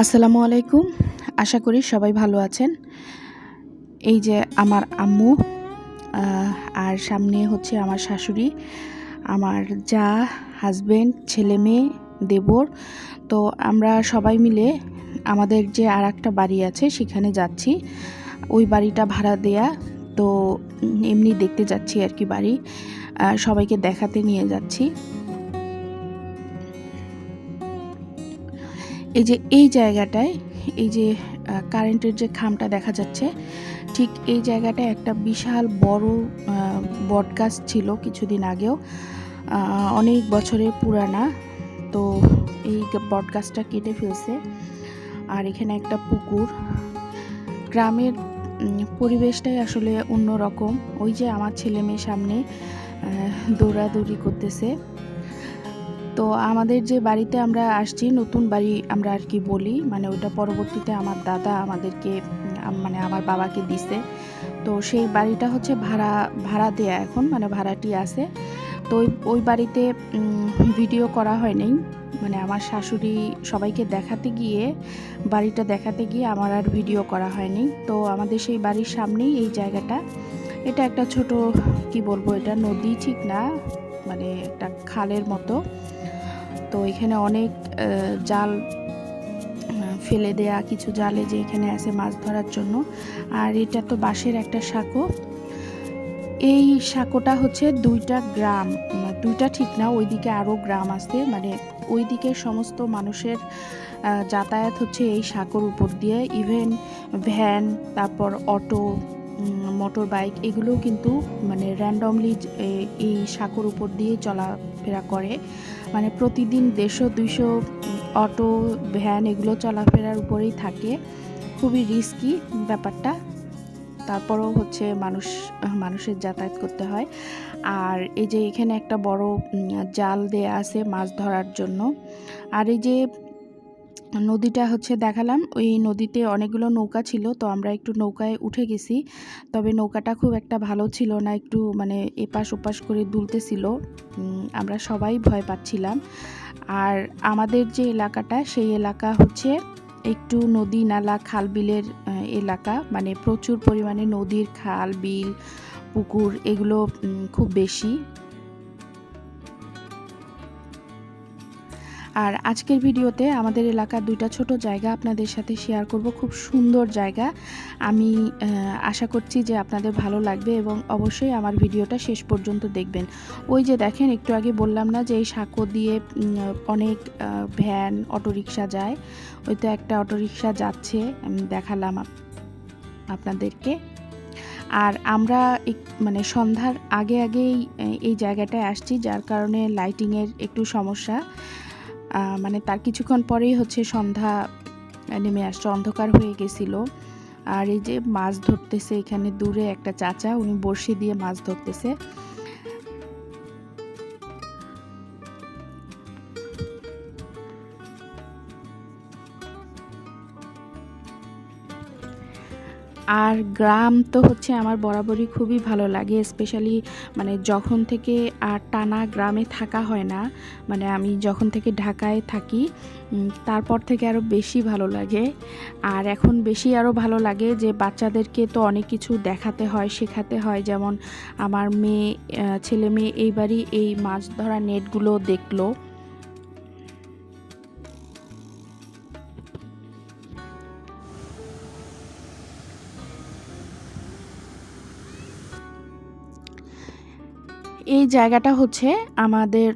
আসসালামু আলাইকুম। আশা করি সবাই ভালো আছেন। এই যে আমার আম্মু আর সামনে হচ্ছে আমার শাশুড়ি, আমার যা হাজব্যান্ড ছেলে মেয়ে, দেবর। তো আমরা সবাই মিলে আমাদের যে আর একটা বাড়ি আছে সেখানে যাচ্ছি। ওই বাড়িটা ভাড়া দেয়া, তো এমনি দেখতে যাচ্ছি আর কি বাড়ি। সবাইকে দেখাতে নিয়ে যাচ্ছি। এই যে এই জায়গাটায়, এই যে কারেন্টের যে খামটা দেখা যাচ্ছে, ঠিক এই জায়গাটায় একটা বিশাল বড় বটগাছ ছিল কিছুদিন আগেও অনেক বছরের পুরানা। তো এই বটগাছটা কেটে ফেলছে। আর এখানে একটা পুকুর। গ্রামের পরিবেশটাই আসলে অন্যরকম। ওই যে আমার ছেলে মেয়ে সামনে দৌড়াদৌড়ি করতেছে। তো আমাদের যে বাড়িতে আমরা আসছি, নতুন বাড়ি আমরা আর কি বলি মানে ওটা পরবর্তীতে আমার দাদা আমাদেরকে মানে আমার বাবাকে দিছে। তো সেই বাড়িটা হচ্ছে ভাড়া ভাড়া দেয়া এখন মানে ভাড়াটি আছে। তো ওই ওই বাড়িতে ভিডিও করা হয়নি মানে আমার শাশুড়ি সবাইকে দেখাতে গিয়ে, বাড়িটা দেখাতে গিয়ে আমার আর ভিডিও করা হয়নি তো আমাদের সেই বাড়ির সামনেই এই জায়গাটা। এটা একটা ছোট, কি বলব, এটা নদী ঠিক না মানে একটা খালের মতো। তো এখানে অনেক জাল ফেলে দেয়া, কিছু জালে যে এখানে আছে মাছ ধরার জন্য। আর এটা তো বাঁশের একটা সাঁকো। এই সাঁকোটা হচ্ছে দুইটা গ্রাম দুইটা ঠিক না, ওইদিকে আরও গ্রাম আছে। মানে ওই ওইদিকে সমস্ত মানুষের যাতায়াত হচ্ছে এই সাঁকোর উপর দিয়ে। ইভেন ভ্যান তারপর অটো মোটর বাইক এগুলোও কিন্তু মানে র্যান্ডমলি এই সাঁকোর উপর দিয়ে চলাফেরা করে। মানে প্রতিদিন দেড়শো, দুইশো অটো, ভ্যান এগুলো চলাফেরার উপরেই থাকে। খুবই রিস্কি ব্যাপারটা। তারপরও হচ্ছে মানুষ, মানুষের যাতায়াত করতে হয়। আর এই যে এখানে একটা বড় জাল দেয়া আছে মাছ ধরার জন্য। আর এই যে নদীটা হচ্ছে দেখালাম। ওই নদীতে অনেকগুলো নৌকা ছিল, তো আমরা একটু নৌকায় উঠে গেছি। তবে নৌকাটা খুব একটা ভালো ছিল না, একটু মানে এপাশ ওপাশ করে দুলতেছিল। আমরা সবাই ভয় পাচ্ছিলাম। আর আমাদের যে এলাকাটা, সেই এলাকা হচ্ছে একটু নদী নালা, খাল বিলের এলাকা। মানে প্রচুর পরিমাণে নদীর খাল, বিল, পুকুর, এগুলো খুব বেশি। আর আজকের ভিডিওতে আমাদের এলাকার দুইটা ছোট জায়গা আপনাদের সাথে শেয়ার করব। খুব সুন্দর জায়গা। আমি আশা করছি যে আপনাদের ভালো লাগবে এবং অবশ্যই আমার ভিডিওটা শেষ পর্যন্ত দেখবেন। ওই যে দেখেন, একটু আগে বললাম না যে এই সাঁকো দিয়ে অনেক ভ্যান, অটোরিকশা যায়। ওই তো একটা অটোরিকশা যাচ্ছে, আমি দেখালাম আপনাদেরকে। আর আমরা মানে সন্ধ্যার আগে আগেই এই জায়গাটায় আসছি, যার কারণে লাইটিংয়ের একটু সমস্যা। মানে তার কিছুক্ষণ পরেই হচ্ছে সন্ধ্যা নেমে আসছে, অন্ধকার হয়ে গেছিল। আর এই যে মাছ ধরতেছে এখানে দূরে একটা চাচা, উনি বড়শি দিয়ে মাছ ধরতেছে। আর গ্রাম তো হচ্ছে আমার বরাবরই খুবই ভালো লাগে স্পেশালি মানে যখন থেকে আর টানা গ্রামে থাকা হয় না মানে আমি যখন থেকে ঢাকায় থাকি তারপর থেকে আরও বেশি ভালো লাগে। আর এখন বেশি আরও ভালো লাগে যে বাচ্চাদেরকে তো অনেক কিছু দেখাতে হয়, শেখাতে হয়, যেমন আমার মেয়ে ছেলে মেয়ে এইবারই এই মাছ ধরা নেটগুলো দেখল। এই জায়গাটা হচ্ছে আমাদের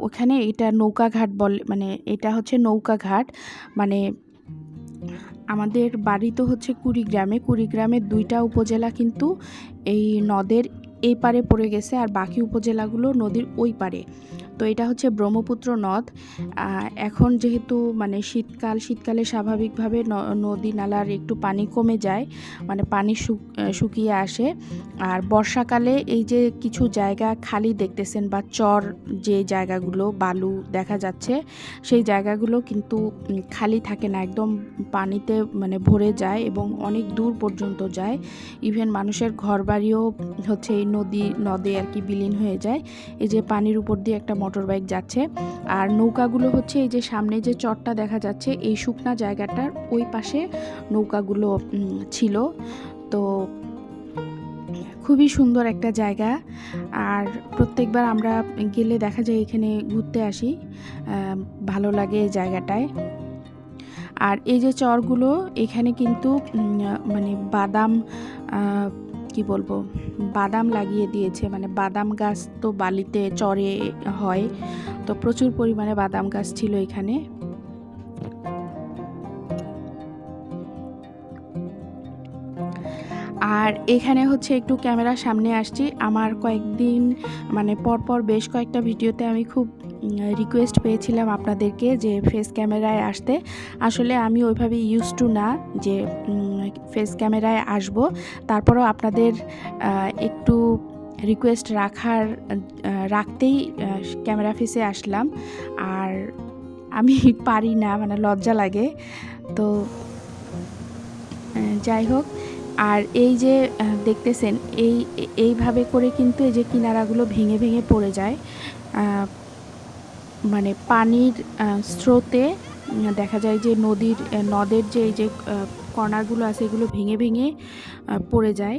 ওখানে এটা নৌকাঘাট বলে মানে এটা হচ্ছে নৌকাঘাট মানে আমাদের বাড়ি তো হচ্ছে কুড়িগ্রামে, কুড়িগ্রামের দুইটা উপজেলা কিন্তু এই নদের এই পারে পড়ে গেছে আর বাকি উপজেলাগুলো নদীর ওই পারে তো এটা হচ্ছে ব্রহ্মপুত্র নদ। এখন যেহেতু মানে শীতকাল, শীতকালে স্বাভাবিকভাবে নদী নালার একটু পানি কমে যায় মানে পানি শুক- শুকিয়ে আসে। আর বর্ষাকালে এই যে কিছু জায়গা খালি দেখতেছেন বা চর যে জায়গাগুলো, বালু দেখা যাচ্ছে, সেই জায়গাগুলো কিন্তু খালি থাকে না, একদম পানিতে মানে ভরে যায় এবং অনেক দূর পর্যন্ত যায়। ইভেন মানুষের ঘরবাড়িও হচ্ছে এই নদী, নদে আর কি বিলীন হয়ে যায়। এই যে পানির উপর দিয়ে একটা মোটর বাইক যাচ্ছে। আর নৌকাগুলো হচ্ছে এই যে সামনে যে চরটা দেখা যাচ্ছে, এই শুকনা জায়গাটার ওই পাশে নৌকাগুলো ছিল। তো খুবই সুন্দর একটা জায়গা। আর প্রত্যেকবার আমরা গেলে দেখা যায় এখানে ঘুরতে আসি ভালো লাগে এই জায়গাটায়। আর এই যে চরগুলো, এখানে কিন্তু মানে বাদাম কি বলব, বাদাম লাগিয়ে দিয়েছে। মানে বাদাম গাছ তো বালিতে চরে হয়, তো প্রচুর পরিমাণে বাদাম গাছ ছিল এখানে। আর এখানে হচ্ছে একটু ক্যামেরার সামনে আসছি। আমার কয়েকদিন মানে পরপর বেশ কয়েকটা ভিডিওতে আমি খুব রিকোয়েস্ট পেয়েছিলাম আপনাদেরকে যে ফেস ক্যামেরায় আসতে। আসলে আমি ওইভাবে ইউজ টু না যে ফেস ক্যামেরায় আসব। তারপরেও আপনাদের একটু রিকোয়েস্ট রাখার রাখতেই ক্যামেরা ফেসে আসলাম। আর আমি পারি না মানে লজ্জা লাগে। তো যাই হোক। আর এই যে দেখতেছেন, এই, এইভাবে করে কিন্তু এই যে কিনারাগুলো ভেঙে ভেঙে পড়ে যায়। মানে পানির স্রোতে দেখা যায় যে নদীর নদের যে এই যে কণাগুলো আছে এগুলো ভেঙে ভেঙে পড়ে যায়।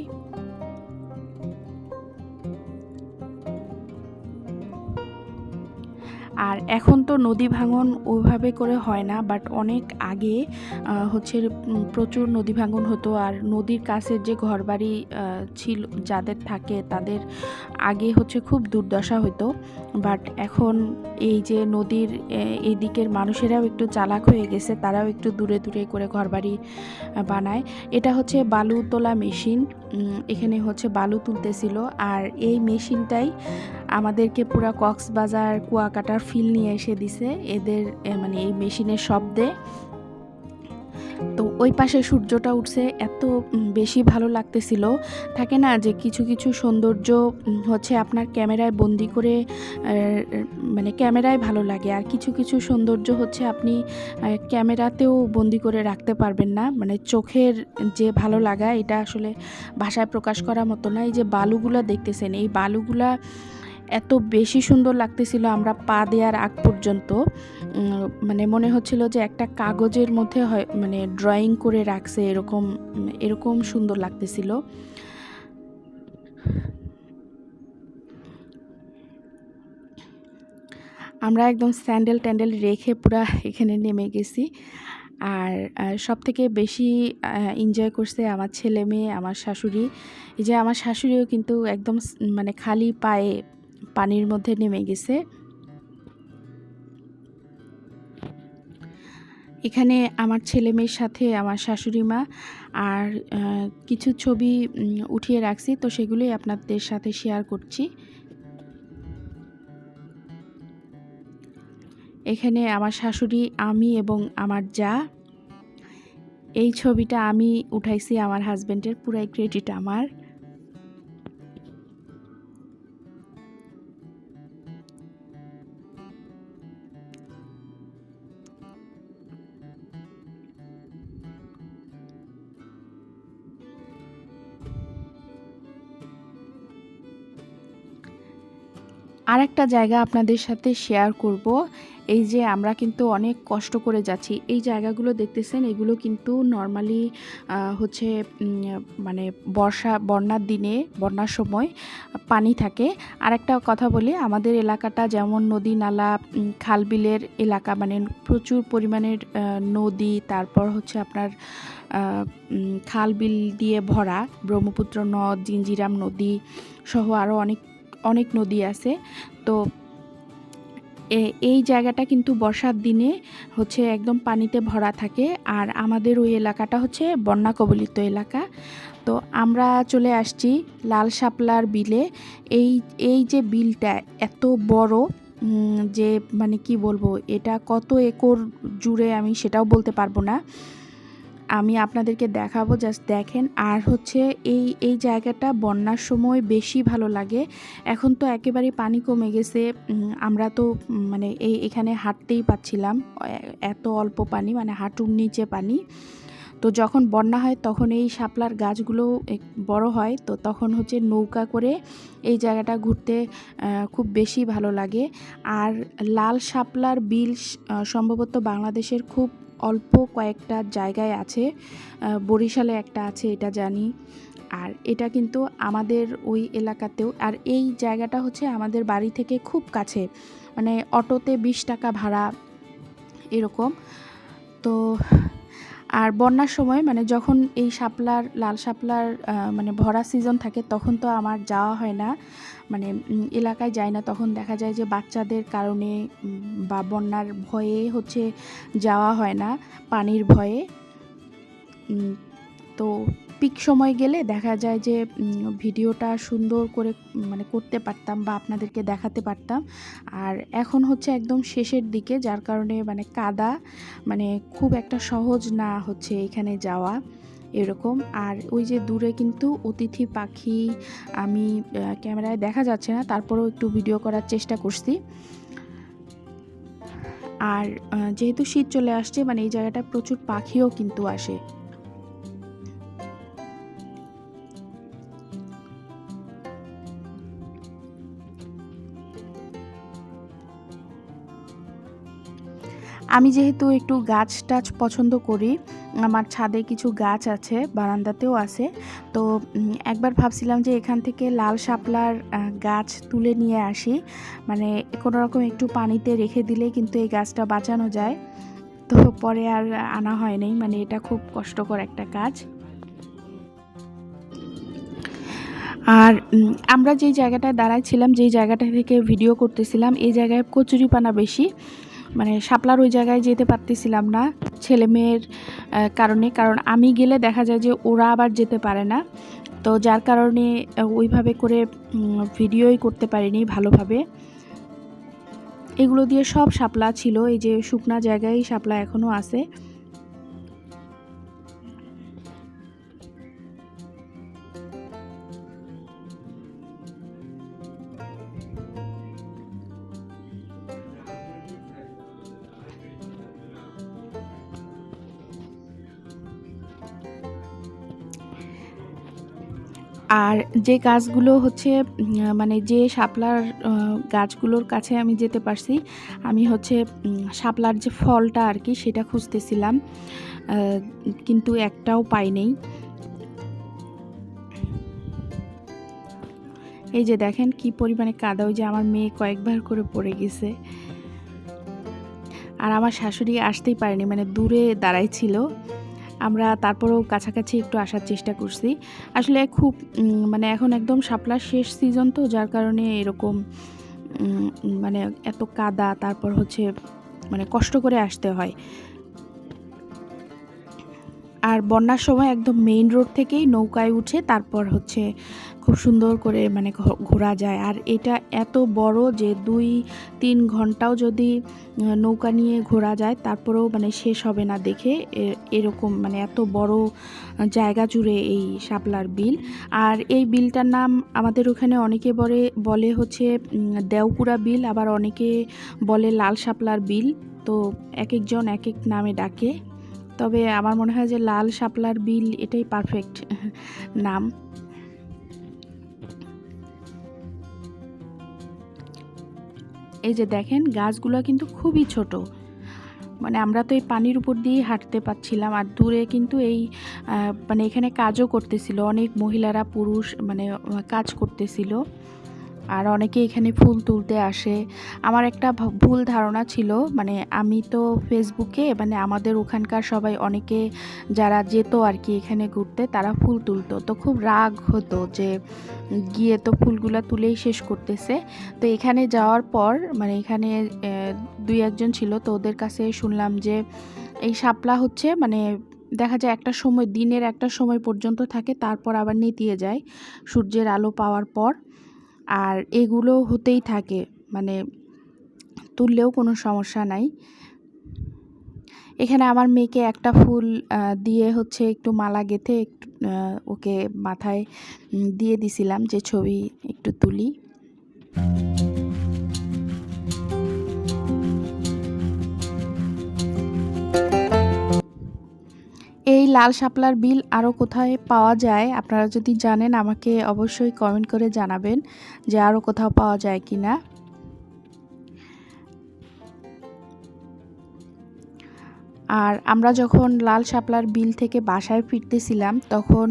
এখন তো নদী ভাঙন ওইভাবে করে হয় না বাট অনেক আগে হচ্ছে প্রচুর নদী ভাঙন হতো আর নদীর কাছের যে ঘরবাড়ি ছিল, যাদের থাকে তাদের আগে হচ্ছে খুব দুর্দশা হতো বাট এখন এই যে নদীর এই দিকের মানুষেরাও একটু চালাক হয়ে গেছে, তারাও একটু দূরে দূরে করে ঘরবাড়ি বানায়। এটা হচ্ছে বালু তোলা মেশিন এখানে হচ্ছে বালু তুলতেছিল। আর এই মেশিনটাই আমাদেরকে পুরা কক্সবাজার, কুয়াকাটার ফিল নিয়ে এসে দিছে। এদের মানে এই মেশিনের শব্দে তো ওই পাশে সূর্যটা উঠছে, এত বেশি ভালো লাগতেছিল। থাকে না যে কিছু কিছু সৌন্দর্য হচ্ছে আপনার ক্যামেরায় বন্দি করে মানে ক্যামেরায় ভালো লাগে। আর কিছু কিছু সৌন্দর্য হচ্ছে আপনি ক্যামেরাতেও বন্দি করে রাখতে পারবেন না। মানে চোখের যে ভালো লাগা, এটা আসলে ভাষায় প্রকাশ করার মতো না। এই যে বালুগুলা দেখতেছেন, এই বালুগুলা এত বেশি সুন্দর লাগতেছিল আমরা পা দেওয়ার আগ পর্যন্ত। মানে মনে হচ্ছিল যে একটা কাগজের মধ্যে হয় মানে ড্রয়িং করে রাখছে এরকম এরকম সুন্দর লাগতেছিল। আমরা একদম স্যান্ডেল ট্যান্ডেল রেখে পুরা এখানে নেমে গেছি। আর সব থেকে বেশি এনজয় করছে আমার ছেলে মেয়ে, আমার শাশুড়ি। এই যে আমার শাশুড়িও কিন্তু একদম মানে খালি পায়ে পানির মধ্যে নেমে গেছে। এখানে আমার ছেলে মেয়ের সাথে আমার শাশুড়ি মা আর কিছু ছবি উঠিয়ে রাখছি। তো সেগুলোই আপনাদের সাথে শেয়ার করছি। এখানে আমার শাশুড়ি, আমি এবং আমার যা। এই ছবিটা আমি উঠাইছি আমার হাজব্যান্ডের পুরাই ক্রেডিট আমার। আর একটা জায়গা আপনাদের সাথে শেয়ার করব। এই যে আমরা কিন্তু অনেক কষ্ট করে যাচ্ছি। এই জায়গাগুলো দেখতেছেন এগুলো কিন্তু নর্মালি হচ্ছে মানে বর্ষা বন্যার দিনে বন্যার সময় পানি থাকে। আর একটা কথা বলি আমাদের এলাকাটা যেমন নদী নালা উম, খাল বিলের এলাকা মানে প্রচুর পরিমাণের নদী তারপর হচ্ছে আপনার খাল বিল দিয়ে ভরা ব্রহ্মপুত্র নদ জিঞ্জিরাম নদী সহ আরও অনেক অনেক নদী আছে। তো এই জায়গাটা কিন্তু বর্ষার দিনে হচ্ছে একদম পানিতে ভরা থাকে। আর আমাদের ওই এলাকাটা হচ্ছে বন্যা কবলিত এলাকা। তো আমরা চলে আসছি লাল শাপলার বিলে। এই এই যে বিলটা এত বড় যে মানে কি বলব, এটা কত একর জুড়ে আমি সেটাও বলতে পারব না। আমি আপনাদেরকে দেখাবো জাস্ট দেখেন। আর হচ্ছে এই এই জায়গাটা বন্যার সময় বেশি ভালো লাগে। এখন তো একেবারে পানি কমে গেছে। আমরা তো মানে এই, এখানে হাঁটতেই পাচ্ছিলাম এত অল্প পানি মানে হাঁটুর নিচে পানি। তো যখন বন্যা হয়, তখন এই শাপলার গাছগুলো বড় হয়। তো তখন হচ্ছে নৌকা করে এই জায়গাটা ঘুরতে খুব বেশি ভালো লাগে। আর লাল শাপলার বিল সম্ভবত বাংলাদেশের খুব অল্প কয়েকটা জায়গায় আছে বরিশালে একটা আছে, এটা জানি। আর এটা কিন্তু আমাদের ওই এলাকাতেও, আর এই জায়গাটা হচ্ছে আমাদের বাড়ি থেকে খুব কাছে। মানে অটোতে বিশ টাকা ভাড়া, এরকম। তো আর বন্যার সময় মানে যখন এই শাপলার, লাল শাপলার মানে ভরা সিজন থাকে, তখন তো আমার যাওয়া হয় না। মানে এলাকায় যায় না, তখন দেখা যায় যে বাচ্চাদের কারণে বা বন্যার ভয়ে হচ্ছে যাওয়া হয় না, পানির ভয়ে। তো পিক সময় গেলে দেখা যায় যে ভিডিওটা সুন্দর করে মানে করতে পারতাম বা আপনাদেরকে দেখাতে পারতাম। আর এখন হচ্ছে একদম শেষের দিকে, যার কারণে মানে কাদা মানে খুব একটা সহজ না হচ্ছে এখানে যাওয়া এরকম। আর ওই যে দূরে কিন্তু অতিথি পাখি, আমি ক্যামেরায় দেখা যাচ্ছে না, তারপরেও একটু ভিডিও করার চেষ্টা করছি। আর যেহেতু শীত চলে আসছে মানে এই জায়গাটা প্রচুর পাখিও কিন্তু আসে। আমি যেহেতু একটু গাছ টাছ পছন্দ করি, আমার ছাদে কিছু গাছ আছে, বারান্দাতেও আছে, তো একবার ভাবছিলাম যে এখান থেকে লাল শাপলার গাছ তুলে নিয়ে আসি মানে কোনো রকম একটু পানিতে রেখে দিলে কিন্তু এই গাছটা বাঁচানো যায়, তো পরে আর আনা হয়নি মানে এটা খুব কষ্টকর একটা কাজ। আর আমরা যেই জায়গাটায় দাঁড়াইছিলাম যেই জায়গাটা থেকে ভিডিও করতেছিলাম, এই জায়গায় কচুরিপানা বেশি মানে শাপলার ওই জায়গায় যেতে পারতেছিলাম না ছেলে মেয়ের কারণে। কারণ আমি গেলে দেখা যায় যে ওরা আবার যেতে পারে না। তো যার কারণে ওইভাবে করে ভিডিওই করতে পারিনি ভালোভাবে। এগুলো দিয়ে সব শাপলা ছিল। এই যে শুকনা জায়গায় শাপলা এখনও আছে। আর যে গাছগুলো হচ্ছে মানে যে শাপলার গাছগুলোর কাছে আমি যেতে পারছি, আমি হচ্ছে শাপলার যে ফলটা আর কি, সেটা খুঁজতেছিলাম কিন্তু একটাও পাই নেই। এই যে দেখেন কি পরিমাণে কাদা, ওই যে আমার মেয়ে কয়েকবার করে পড়ে গেছে। আর আমার শাশুড়ি আসতেই পারেনি মানে দূরে দাঁড়াই ছিল। আমরা তারপরেও কাছাকাছি একটু আসার চেষ্টা করছি। আসলে খুব মানে এখন একদম শাপলার শেষ সিজন তো, যার কারণে এরকম মানে এত কাদা, তারপর হচ্ছে মানে কষ্ট করে আসতে হয়। আর বন্যার সময় একদম মেইন রোড থেকেই নৌকায় উঠে তারপর হচ্ছে খুব সুন্দর করে মানে ঘোরা যায়। আর এটা এত বড় যে দুই, তিন ঘন্টাও যদি নৌকা নিয়ে ঘোরা যায়, তারপরেও মানে শেষ হবে না দেখে। এরকম মানে এত বড় জায়গা জুড়ে এই শাপলার বিল। আর এই বিলটার নাম আমাদের ওখানে অনেকে বলে বলে হচ্ছে দেওকুড়া বিল, আবার অনেকে বলে লাল শাপলার বিল। তো এক একজন এক এক নামে ডাকে। তবে আমার মনে হয় যে লাল শাপলার বিল এটাই পারফেক্ট নাম। এই যে দেখেন, গাছগুলো কিন্তু খুবই ছোট। মানে আমরা তো এই পানির উপর দিয়ে হাঁটতে পারছিলাম, আর দূরে কিন্তু এই মানে এখানে কাজও করতেছিল, অনেক মহিলারা, পুরুষ মানে কাজ করতেছিল। আর অনেকে এখানে ফুল তুলতে আসে। আমার একটা ভুল ধারণা ছিল মানে আমি তো ফেসবুকে মানে আমাদের ওখানকার সবাই অনেকে যারা যেত আর কি এখানে ঘুরতে, তারা ফুল তুলতো। তো খুব রাগ হতো যে, গিয়ে তো ফুলগুলা তুলেই শেষ করতেছে। তো এখানে যাওয়ার পর মানে এখানে দুই একজন ছিল, তো ওদের কাছে শুনলাম যে, এই শাপলা হচ্ছে মানে দেখা যায় একটা সময়, দিনের একটা সময় পর্যন্ত থাকে, তারপর আবার নেতিয়ে যায় সূর্যের আলো পাওয়ার পর। আর এগুলো হতেই থাকে মানে তুললেও কোনো সমস্যা নাই। এখানে আমার মেয়েকে একটা ফুল দিয়ে হচ্ছে একটু মালা গেঁথে একটু ওকে মাথায় দিয়ে দিছিলাম যে ছবি একটু তুলি। লাল শাপলার বিল আরও কোথায় পাওয়া যায়? আপনারা যদি জানেন, আমাকে অবশ্যই কমেন্ট করে জানাবেন যে আরও কোথাও পাওয়া যায় কি না আর আমরা যখন লাল শাপলার বিল থেকে বাসায় ফিরতেছিলাম, তখন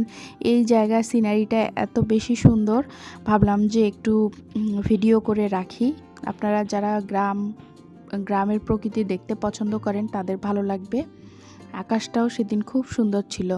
এই জায়গার সিনারিটা এত বেশি সুন্দর। ভাবলাম যে একটু ভিডিও করে রাখি। আপনারা যারা গ্রাম, গ্রামের প্রকৃতি দেখতে পছন্দ করেন, তাদের ভালো লাগবে। আকাশটাও সেদিন খুব সুন্দর ছিল।